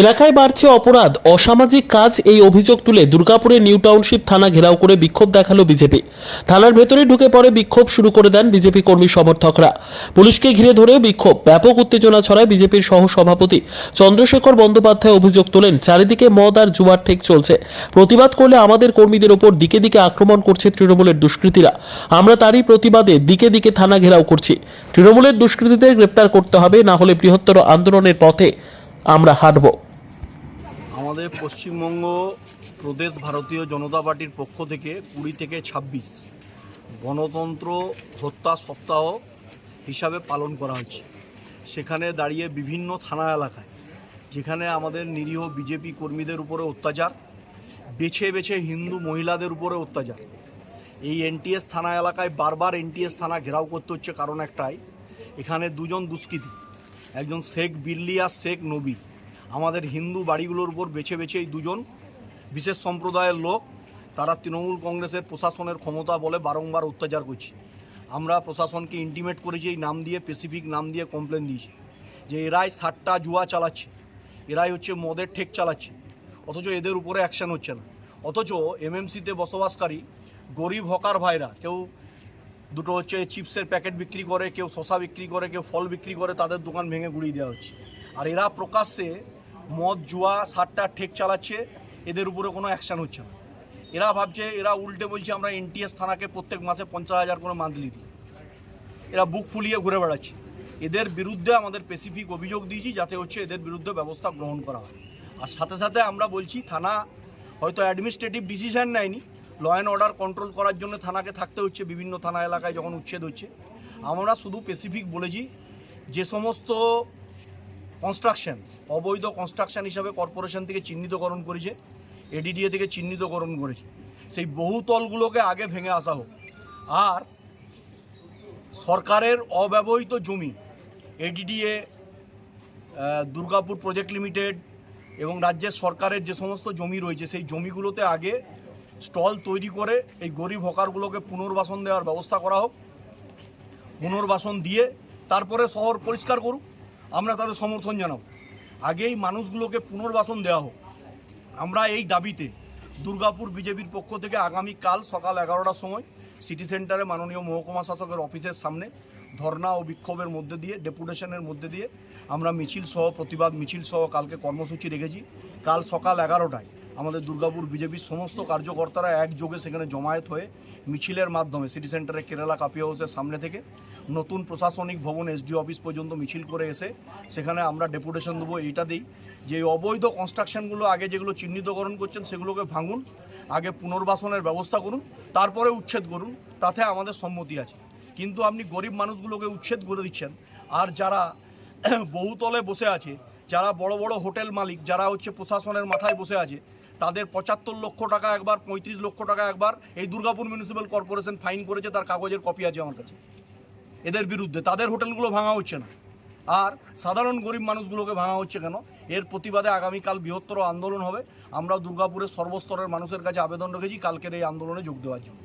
এলাকায় বাড়ছে অপরাধ, অসামাজিক কাজ, এই অভিযোগ তুলে দুর্গাপুরে নিউ টাউনশিপ থানা ঘেরাও করে বিক্ষোভ দেখাল বিজেপি। থানার ভেতরে ঢুকে পড়ে বিক্ষোভ শুরু করে দেন বিজেপি কর্মী সমর্থকরা। পুলিশকে ঘিরে ধরেও বিক্ষোভ, ব্যাপক উত্তেজনা ছড়ায় বিজেপির সহ সভাপতি চন্দ্রশেখর বন্দ্যোপাধ্যায় অভিযোগ তোলেন, চারিদিকে মদ আর জুয়ার ঠেক চলছে। প্রতিবাদ করলে আমাদের কর্মীদের ওপর দিকে দিকে আক্রমণ করছে তৃণমূলের দুষ্কৃতীরা। আমরা তারই প্রতিবাদে দিকে দিকে থানা ঘেরাও করছি। তৃণমূলের দুষ্কৃতীদের গ্রেপ্তার করতে হবে, না হলে বৃহত্তর আন্দোলনের পথে আমরা হাঁটব। আমাদের পশ্চিমবঙ্গ প্রদেশ ভারতীয় জনতা পার্টির পক্ষ থেকে কুড়ি থেকে ছাব্বিশ গণতন্ত্র হত্যা সপ্তাহ হিসাবে পালন করা হয়েছে সেখানে দাঁড়িয়ে বিভিন্ন থানা এলাকায়, যেখানে আমাদের নিরীহ বিজেপি কর্মীদের উপরে অত্যাচার, বেছে বেছে হিন্দু মহিলাদের উপরে অত্যাচার। এই এনটিএস থানা এলাকায় বারবার এনটিএস থানা ঘেরাও করতে হচ্ছে, কারণ একটাই, এখানে দুজন দুষ্কৃতী। একজন শেখ বিল্লি আর শেখ নবী। আমাদের হিন্দু বাড়িগুলোর উপর বেছে বেছে এই দুজন বিশেষ সম্প্রদায়ের লোক, তারা তৃণমূল কংগ্রেসের প্রশাসনের ক্ষমতা বলে বারংবার অত্যাচার করছে। আমরা প্রশাসনকে ইন্টিমেট করেছি, এই নাম দিয়ে স্পেসিফিক নাম দিয়ে কমপ্লেন দিয়েছি যে এরাই সাতটা জুয়া চালাচ্ছে, এরাই হচ্ছে মদের ঠেক চালাচ্ছে, অথচ এদের উপরে অ্যাকশন হচ্ছে না। অথচ এমএমসিতে বসবাসকারী গরিব হকার ভাইরা, কেউ দুটো হচ্ছে চিপসের প্যাকেট বিক্রি করে, কেউ শশা বিক্রি করে, কেউ ফল বিক্রি করে, তাদের দোকান ভেঙে গুড়িয়ে দেওয়া হচ্ছে। আর এরা প্রকাশ্যে মদ, জুয়া, সাতটা ঠেক চালাচ্ছে, এদের উপরে কোনো অ্যাকশন হচ্ছে না। এরা ভাবছে, এরা উল্টে বলছে, আমরা এনটিএস থানাকে প্রত্যেক মাসে পঞ্চাশ হাজার করে মান্থলি দিই। এরা বুক ফুলিয়ে ঘুরে বেড়াচ্ছে। এদের বিরুদ্ধে আমাদের স্পেসিফিক অভিযোগ দিয়েছি, যাতে হচ্ছে এদের বিরুদ্ধে ব্যবস্থা গ্রহণ করা হয়। আর সাথে সাথে আমরা বলছি, থানা হয়তো অ্যাডমিনিস্ট্রেটিভ ডিসিশন নেয়নি ল অ্যান্ড অর্ডার কন্ট্রোল করার জন্য থানাকে থাকতে হচ্ছে, বিভিন্ন থানা এলাকায় যখন উচ্ছেদ হচ্ছে। আমরা শুধু স্পেসিফিক বলেছি যে সমস্ত কনস্ট্রাকশন অবৈধ কনস্ট্রাকশন হিসাবে কর্পোরেশন থেকে চিহ্নিতকরণ করেছে এডিডিএ থেকে চিহ্নিতকরণ করেছে। সেই বহুতলগুলোকে আগে ভেঙে আসা হোক। আর সরকারের অব্যবহৃত জমি এডিডিএ দুর্গাপুর প্রজেক্ট লিমিটেড এবং রাজ্যের সরকারের যে সমস্ত জমি রয়েছে, সেই জমিগুলোতে আগে স্টল তৈরি করে এই গরিব হকারগুলোকে পুনর্বাসন দেওয়ার ব্যবস্থা করা হোক, পুনর্বাসন দিয়ে তারপরে শহর পরিষ্কার করুক, আমরা তাদের সমর্থন জানাব। আগেই মানুষগুলোকে পুনর্বাসন দেওয়া হোক। আমরা এই দাবিতে দুর্গাপুর বিজেপির পক্ষ থেকে আগামী কাল সকাল এগারোটার সময় সিটি সেন্টারে মাননীয় মহকুমা শাসকের অফিসের সামনে ধর্না ও বিক্ষোভের মধ্যে দিয়ে, ডেপুটেশনের মধ্যে দিয়ে আমরা মিছিল সহ প্রতিবাদ মিছিল সহ কালকে কর্মসূচি রেখেছি। কাল সকাল এগারোটায় আমাদের দুর্গাপুর বিজেপির সমস্ত কার্যকর্তারা একযোগে সেখানে জমায়েত হয়ে মিছিলের মাধ্যমে সিটি সেন্টারে কেরালা কাপি হাউসের সামনে থেকে নতুন প্রশাসনিক ভবন এসডি অফিস পর্যন্ত মিছিল করে এসে সেখানে আমরা ডেপুটেশন দেবো, এইটা দিই। যে অবৈধ কনস্ট্রাকশনগুলো আগে যেগুলো চিহ্নিতকরণ করছেন সেগুলোকে ভাঙুন, আগে পুনর্বাসনের ব্যবস্থা করুন, তারপরে উচ্ছেদ করুন, তাতে আমাদের সম্মতি আছে। কিন্তু আপনি গরিব মানুষগুলোকে উচ্ছেদ করে দিচ্ছেন, আর যারা বহুতলে বসে আছে, যারা বড় বড় হোটেল মালিক, যারা হচ্ছে প্রশাসনের মাথায় বসে আছে তাদের পঁচাত্তর লক্ষ টাকা একবার, পঁয়ত্রিশ লক্ষ টাকা একবার এই দুর্গাপুর মিউনিসিপ্যাল কর্পোরেশন ফাইন করেছে, তার কাগজের কপি আছে আমার কাছে। এদের বিরুদ্ধে, তাদের হোটেলগুলো ভাঙা হচ্ছে না। আর সাধারণ গরিব মানুষগুলোকে ভাঙা হচ্ছে কেন? এর প্রতিবাদে আগামীকাল বৃহত্তর আন্দোলন হবে। আমরা দুর্গাপুরের সর্বস্তরের মানুষের কাছে আবেদন রেখেছি, কালকের এই আন্দোলনে যোগ দেওয়ার জন্য।